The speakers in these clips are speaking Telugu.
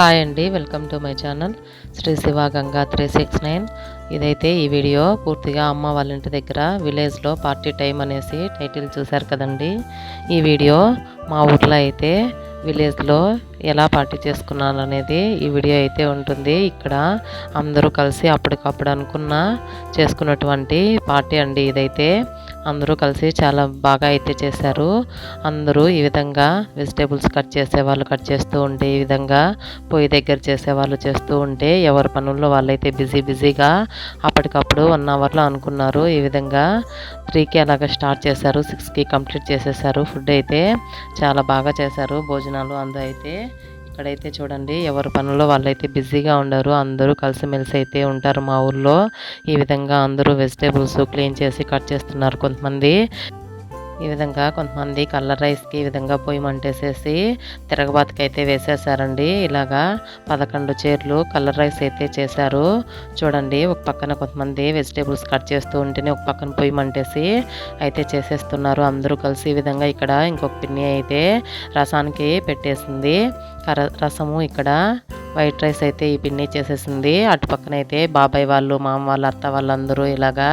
హాయ్ అండి welcome to my channel Shri Shiva Ganga three six nine. ఇదైతే ఈ వీడియో పూర్తిగా అమ్మ వాళ్ళ ఇంటి దగ్గర విలేజ్లో పార్టీ టైం అనేసి టైటిల్ చూశారు కదండి. ఈ వీడియో మా ఊర్లో అయితే విలేజ్లో ఎలా పార్టీ చేసుకున్నాను అనేది ఈ వీడియో అయితే ఉంటుంది. ఇక్కడ అందరూ కలిసి అప్పటికప్పుడు అనుకున్న చేసుకున్నటువంటి పార్టీ అండి ఇదైతే. అందరూ కలిసి చాలా బాగా అయితే చేశారు. అందరూ ఈ విధంగా వెజిటేబుల్స్ కట్ చేసే వాళ్ళు కట్ చేస్తూ ఉంటే ఈ విధంగా పొయ్యి దగ్గర చేసే వాళ్ళు చేస్తూ ఉంటే ఎవరి పనుల్లో వాళ్ళైతే బిజీ బిజీగా అప్పటికప్పుడు వన్ అవర్లో అనుకున్నారు. ఈ విధంగా త్రీకి అలాగా స్టార్ట్ చేశారు సిక్స్కి కంప్లీట్ చేసేసారు ఫుడ్ అయితే చాలా బాగా చేశారు భోజనాలు అందరూ అయితే. ఇక్కడైతే చూడండి ఎవరి పనుల్లో వాళ్ళైతే బిజీగా ఉండరు అందరూ కలిసిమెలిసి అయితే ఉంటారు మా ఊర్లో. ఈ విధంగా అందరూ వెజిటేబుల్స్ క్లీన్ చేసి కట్ చేస్తున్నారు కొంతమంది. ఈ విధంగా కొంతమంది కలర్ రైస్కి ఈ విధంగా పొయ్యి మంటేసేసి తిరగబాతకి అయితే వేసేసారండి. ఇలాగా పదకొండు చీరలు కలర్ రైస్ అయితే చేశారు. చూడండి ఒక పక్కన కొంతమంది వెజిటేబుల్స్ కట్ చేస్తూ ఉంటేనే ఒక పక్కన పొయ్యి మంటేసి అయితే చేసేస్తున్నారు అందరూ కలిసి. ఈ విధంగా ఇక్కడ ఇంకొక పిన్ని అయితే రసానికి పెట్టేసింది. రసము ఇక్కడ వైట్ రైస్ అయితే ఈ పిన్ని చేసేసింది. అటు పక్కన అయితే బాబాయ్ వాళ్ళు మామ వాళ్ళ అత్త వాళ్ళందరూ ఇలాగా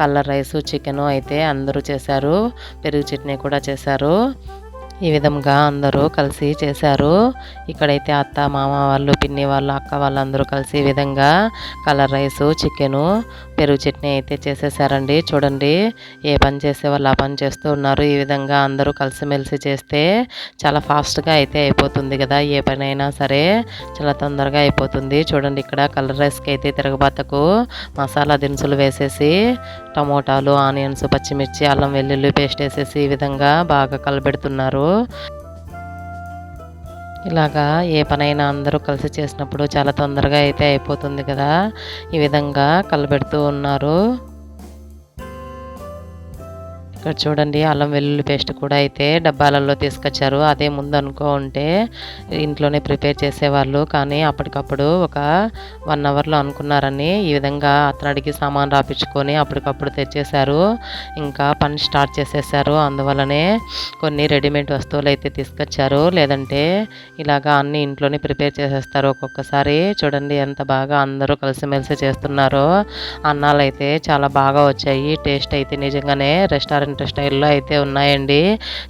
కలర్ రైస్ చికెను అయితే అందరూ చేశారు. పెరుగు చట్నీ కూడా చేశారు. ఈ విధంగా అందరూ కలిసి చేశారు. ఇక్కడైతే అత్త మామ వాళ్ళు పిన్ని వాళ్ళు అక్క వాళ్ళందరూ కలిసి ఈ విధంగా కలర్ రైస్ చికెను పెరుగు చట్నీ అయితే చేసేసారండి. చూడండి ఏ పని చేసే వాళ్ళు ఆ పని చేస్తూ ఉన్నారు. ఈ విధంగా అందరూ కలిసిమెలిసి చేస్తే చాలా ఫాస్ట్గా అయితే అయిపోతుంది కదా. ఏ పని అయినా సరే చాలా తొందరగా అయిపోతుంది. చూడండి ఇక్కడ కలర్ రైస్కి అయితే తిరగబాతకు మసాలా దినుసులు వేసేసి టమోటాలు ఆనియన్స్ పచ్చిమిర్చి అల్లం వెల్లుల్లి పేస్ట్ వేసేసి ఈ విధంగా బాగా కలబెడుతున్నారు. ఇలాగా ఏ పనైనా అందరూ కలిసి చేసినప్పుడు చాలా తొందరగా అయితే అయిపోతుంది కదా. ఈ విధంగా కలబెడుతూ ఉన్నారు. ఇక్కడ చూడండి అల్లం వెల్లుల్లి పేస్ట్ కూడా అయితే డబ్బాలలో తీసుకొచ్చారు. అదే ముందు అనుకో ఉంటే ఇంట్లోనే ప్రిపేర్ చేసేవాళ్ళు. కానీ అప్పటికప్పుడు ఒక వన్ అవర్లో అనుకున్నారని ఈ విధంగా అతనడికి సామాన్ రాపించుకొని అప్పటికప్పుడు తెచ్చేశారు. ఇంకా పని స్టార్ట్ చేసేసారు అందువలనే కొన్ని రెడీమేడ్ వస్తువులు అయితే తీసుకొచ్చారు. లేదంటే ఇలాగా అన్ని ఇంట్లోనే ప్రిపేర్ చేసేస్తారు. ఒక్కొక్కసారి చూడండి ఎంత బాగా అందరూ కలిసిమెలిసి చేస్తున్నారో. అన్నాలు అయితే చాలా బాగా వచ్చాయి. టేస్ట్ అయితే నిజంగానే రెస్టారెంట్ రెస్టారెంట్ స్టైల్లో అయితే ఉన్నాయండి.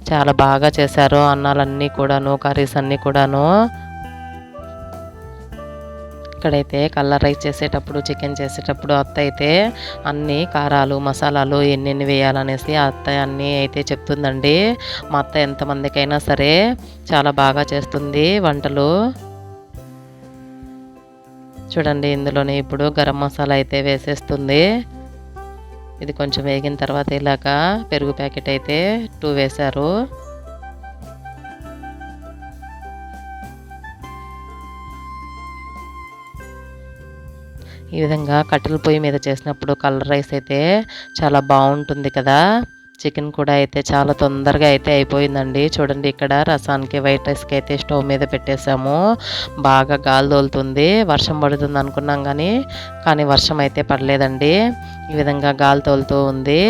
చాలా బాగా చేశారు అన్నాలన్నీ కూడాను కర్రీస్ అన్నీ కూడాను. ఇక్కడైతే కలర్ రైస్ చేసేటప్పుడు చికెన్ చేసేటప్పుడు అత్త అయితే అన్ని కారాలు మసాలాలు ఎన్నెన్ని వేయాలనేసి అత్త అన్నీ అయితే చెప్తుందండి. మా అత్త ఎంతమందికైనా సరే చాలా బాగా చేస్తుంది వంటలు. చూడండి ఇందులోనే ఇప్పుడు గరం మసాలా అయితే వేసేస్తుంది. ఇది కొంచెం వేగిన తర్వాత ఇలాగా పెరుగు ప్యాకెట్ అయితే టూ వేశారు. ఈ విధంగా కట్టెల పొయ్యి మీద చేసినప్పుడు కలర్ రైస్ అయితే చాలా బాగుంటుంది కదా. చికెన్ కూడా అయితే చాలా తొందరగా అయితే అయిపోయిందండి. చూడండి ఇక్కడ రసానికి వైట్ రైస్కి అయితే స్టవ్ మీద పెట్టేసాము బాగా గాలి తోలుతుంది. వర్షం పడుతుంది అనుకున్నాం కానీ కానీ వర్షం అయితే పడలేదండి. ఈ విధంగా గాలి తోలుతూ ఉంది.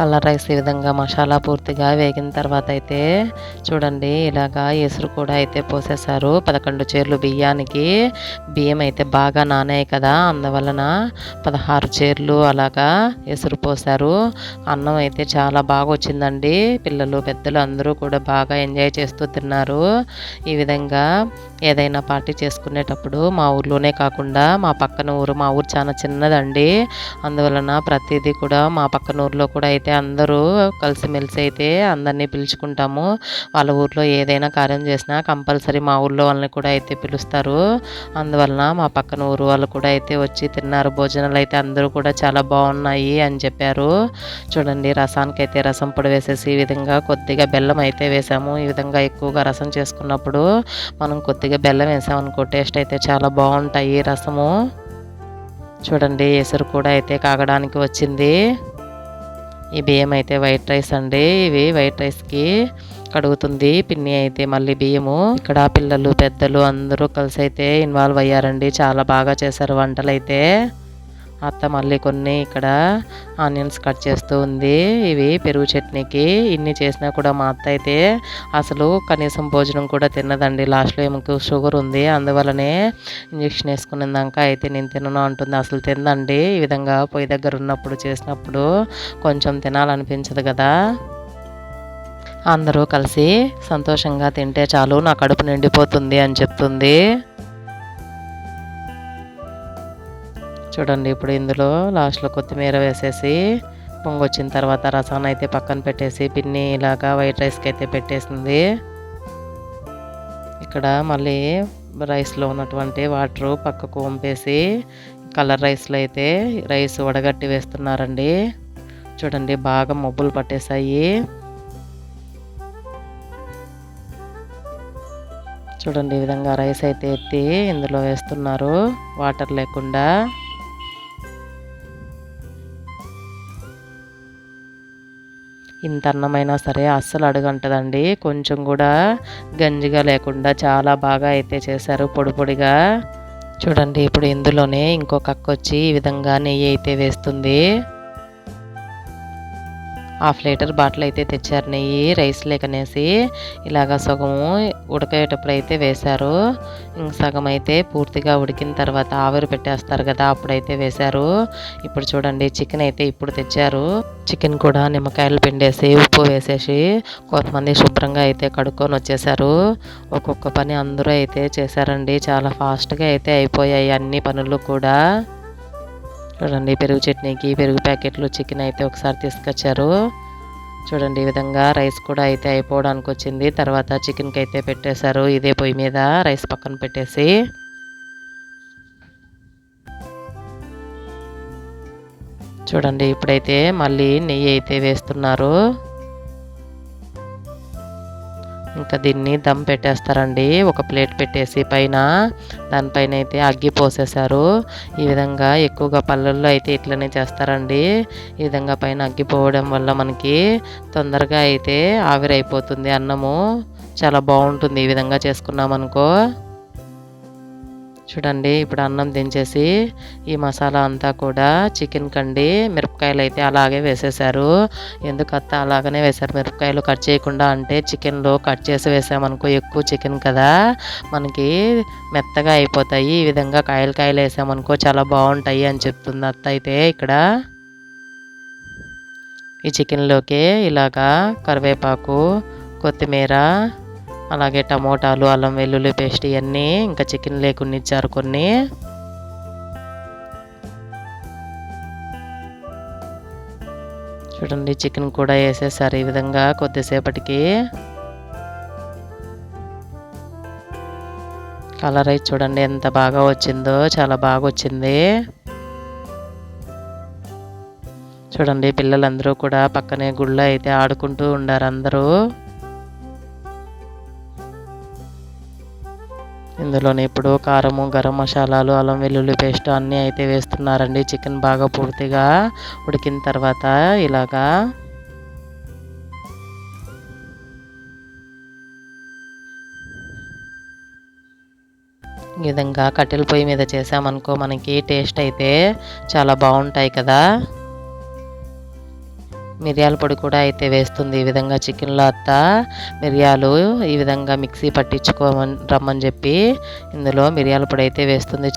కలర్ రైస్ ఈ విధంగా మసాలా పూర్తిగా వేగిన తర్వాత అయితే చూడండి ఇలాగా ఎసురు కూడా అయితే పోసేసారు పదకొండు చీరలు బియ్యానికి బియ్యం అయితే బాగా నానాయి కదా అందువలన పదహారు చీరలు అలాగా ఎసురు పోసారు అన్నం అయితే చాలా బాగా వచ్చిందండి. పిల్లలు పెద్దలు అందరూ కూడా బాగా ఎంజాయ్ చేస్తూ తిన్నారు. ఈ విధంగా ఏదైనా పార్టీ చేసుకునేటప్పుడు మా ఊర్లోనే కాకుండా మా పక్కన ఊరు మా ఊరు చాలా చిన్నదండి. అందువలన ప్రతిదీ కూడా మా పక్కన ఊర్లో కూడా అయితే అందరూ కలిసిమెలిసి అయితే అందరినీ పిలుచుకుంటాము. వాళ్ళ ఊర్లో ఏదైనా కార్యం చేసినా కంపల్సరీ మా ఊర్లో వాళ్ళని కూడా అయితే పిలుస్తారు. అందువలన మా పక్కన ఊరు వాళ్ళు కూడా అయితే వచ్చి తిన్నారు. భోజనాలు అయితే అందరూ కూడా చాలా బాగున్నాయి అని చెప్పారు. చూడండి రసానికి అయితే రసం పొడి వేసేసి ఈ విధంగా కొద్దిగా బెల్లం అయితే వేసాము. ఈ విధంగా ఎక్కువగా రసం చేసుకున్నప్పుడు మనం కొద్దిగా కొద్దిగా బెల్లం వేసామనుకో టేస్ట్ అయితే చాలా బాగుంటాయి రసము. చూడండి ఎసురు కూడా అయితే కాగడానికి వచ్చింది. ఈ బియ్యం అయితే వైట్ రైస్ అండి. ఇవి వైట్ రైస్కి కడుగుతుంది. పిన్ని అయితే మళ్ళీ బియ్యము. ఇక్కడ పిల్లలు పెద్దలు అందరూ కలిసి అయితే ఇన్వాల్వ్ అయ్యారండి. చాలా బాగా చేశారు వంటలు అయితే అత్త మళ్ళీ కొన్ని ఇక్కడ ఆనియన్స్ కట్ చేస్తూ ఉంది. ఇవి పెరుగు చట్నీకి. ఇన్ని చేసినా కూడా మా అత్త అయితే అసలు కనీసం భోజనం కూడా తిన్నదండి లాస్ట్లో ఏమకు షుగర్ ఉంది. అందువల్లనే ఇంజక్షన్ వేసుకున్నాక అయితే నేను తినను అంటుంది. అసలు తిందండి. ఈ విధంగా పొయ్యి దగ్గర ఉన్నప్పుడు చేసినప్పుడు కొంచెం తినాలనిపించదు కదా. అందరూ కలిసి సంతోషంగా తింటే చాలు నా కడుపు నిండిపోతుంది అని చెప్తుంది. చూడండి ఇప్పుడు ఇందులో లాస్ట్లో కొత్తిమీర వేసేసి పొంగొచ్చిన తర్వాత రసాన్ని అయితే పక్కన పెట్టేసి పిన్ని ఇలాగా వైట్ రైస్కి అయితే పెట్టేసింది. ఇక్కడ మళ్ళీ రైస్లో ఉన్నటువంటి వాటర్ పక్కకు వంపేసి కలర్ రైస్లో అయితే రైస్ వడగట్టి వేస్తున్నారండి. చూడండి బాగా మబ్బులు పట్టేశాయి. చూడండి ఈ విధంగా రైస్ అయితే ఎత్తి ఇందులో వేస్తున్నారు. వాటర్ లేకుండా. ఇంత అన్నమైనా సరే అస్సలు అడుగంటదండి. కొంచెం కూడా గంజిగా లేకుండా చాలా బాగా అయితే చేశారు పొడి పొడిగా. చూడండి ఇప్పుడు ఇందులోనే ఇంకొక అక్క వచ్చి ఈ విధంగా నెయ్యి అయితే వేస్తుంది. హాఫ్ లీటర్ బాటిల్ అయితే తెచ్చారు. నెయ్యి రైస్ లేకనేసి ఇలాగ సగము ఉడకేటప్పుడు అయితే వేశారు. ఇంక సగం అయితే పూర్తిగా ఉడికిన తర్వాత ఆవిరి పెట్టేస్తారు కదా అప్పుడైతే వేశారు. ఇప్పుడు చూడండి చికెన్ అయితే ఇప్పుడు తెచ్చారు. చికెన్ కూడా నిమ్మకాయలు పిండేసి ఉప్పు వేసేసి కొంతమంది శుభ్రంగా అయితే కడుక్కొని వచ్చేసారు ఒక్కొక్క పని అందరూ అయితే చేశారండి. చాలా ఫాస్ట్గా అయితే అయిపోయాయి అన్ని పనులు కూడా. చూడండి పెరుగు చట్నీకి పెరుగు ప్యాకెట్లు చికెన్ అయితే ఒకసారి తీసుకొచ్చారు. చూడండి ఈ విధంగా రైస్ కూడా అయితే అయిపోవడానికి వచ్చింది. తర్వాత చికెన్కి అయితే పెట్టేశారు. ఇదే పొయ్యి మీద రైస్ పక్కన పెట్టేసి. చూడండి ఇప్పుడైతే మళ్ళీ నెయ్యి అయితే వేస్తున్నారు. ఇంకా దీన్ని దమ్ పెట్టేస్తారండి. ఒక ప్లేట్ పెట్టేసి పైన దానిపైన అయితే అగ్గి పోసేశారు. ఈ విధంగా ఎక్కువగా పల్లెల్లో అయితే ఇట్లనే చేస్తారండి. ఈ విధంగా పైన అగ్గి పోవడం వల్ల మనకి తొందరగా అయితే ఆవిరైపోతుంది అన్నము. చాలా బాగుంటుంది ఈ విధంగా చేసుకున్నామనుకో. చూడండి ఇప్పుడు అన్నం దించేసి ఈ మసాలా అంతా కూడా చికెన్ కండి మిరపకాయలు అయితే అలాగే వేసేసారు ఎందుకు అత్త అలాగనే వేశారు? మిరపకాయలు కట్ చేయకుండా అంటే చికెన్లో కట్ చేసి వేసామనుకో ఎక్కువ చికెన్ కదా. మనకి మెత్తగా అయిపోతాయి. ఈ విధంగా కాయలు కాయలు వేసామనుకో చాలా బాగుంటాయి అని చెప్తుంది అత్త అయితే ఇక్కడ. ఈ చికెన్లోకి ఇలాగా కరివేపాకు కొత్తిమీర అలాగే టమోటాలు అల్లం వెల్లుల్లి పేస్ట్ ఇవన్నీ ఇంకా చికెన్ లేకుండా ఇచ్చారు కొన్ని. చూడండి చికెన్ కూడా వేసేసారు ఈ విధంగా కొద్దిసేపటికి. కలర్ అయితే చూడండి ఎంత బాగా వచ్చిందో చాలా బాగా వచ్చింది. చూడండి పిల్లలందరూ కూడా పక్కనే గుళ్ళో అయితే ఆడుకుంటూ ఉండారు అందరూ. ఇందులోనే ఇప్పుడు కారము గరం మసాలాలు అల్లం వెల్లుల్లి పేస్ట్ అన్నీ అయితే వేస్తున్నారండి. చికెన్ బాగా పూర్తిగా ఉడికిన తర్వాత ఇలాగా ఈ విధంగా కట్టెల పొయ్యి మీద చేసామనుకో మనకి టేస్ట్ అయితే చాలా బాగుంటాయి కదా. మిరియాల పొడి కూడా అయితే వేస్తుంది ఈ విధంగా చికెన్లో అత్త. మిరియాలు ఈ విధంగా మిక్సీ పట్టించుకోమని రమ్మని చెప్పి ఇందులో మిరియాల పొడి అయితే వేస్తుంది.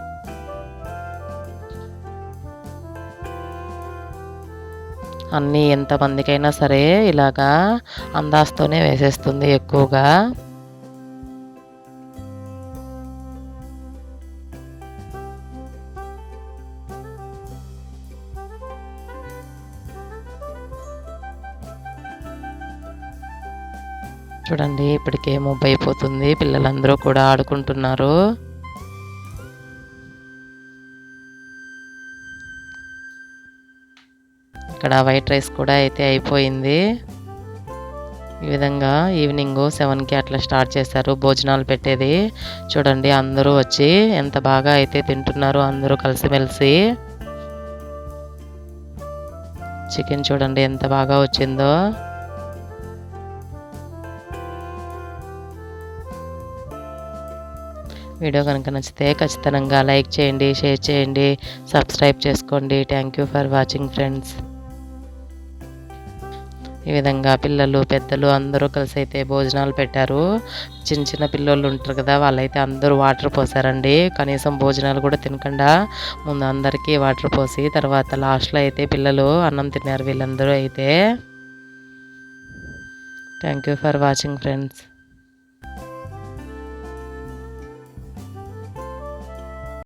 అన్నీ ఎంతమందికైనా సరే ఇలాగా అందాస్తోనే వేసేస్తుంది ఎక్కువగా. చూడండి ఇప్పటికే ముబ్బై అయిపోతుంది. పిల్లలందరూ కూడా ఆడుకుంటున్నారు. ఇక్కడ వైట్ రైస్ కూడా అయితే అయిపోయింది. ఈ విధంగా ఈవినింగ్ సెవెన్కి అట్లా స్టార్ట్ చేశారు భోజనాలు పెట్టేది. చూడండి అందరూ వచ్చి ఎంత బాగా అయితే తింటున్నారు అందరూ కలిసిమెలిసి. చికెన్ చూడండి ఎంత బాగా వచ్చిందో. వీడియో కనుక నచ్చితే ఖచ్చితంగా లైక్ చేయండి షేర్ చేయండి సబ్స్క్రైబ్ చేసుకోండి. Thank you for watching friends ఈ విధంగా పిల్లలు పెద్దలు అందరూ కలిసి అయితే భోజనాలు పెట్టారు. చిన్న చిన్న పిల్లలు ఉంటారు కదా వాళ్ళైతే అందరూ వాటర్ పోసారండి. కనీసం భోజనాలు కూడా తినకుండా ముందు అందరికీ వాటర్ పోసి తర్వాత లాస్ట్లో అయితే పిల్లలు అన్నం తిన్నారు వీళ్ళందరూ అయితే. Thank you for watching friends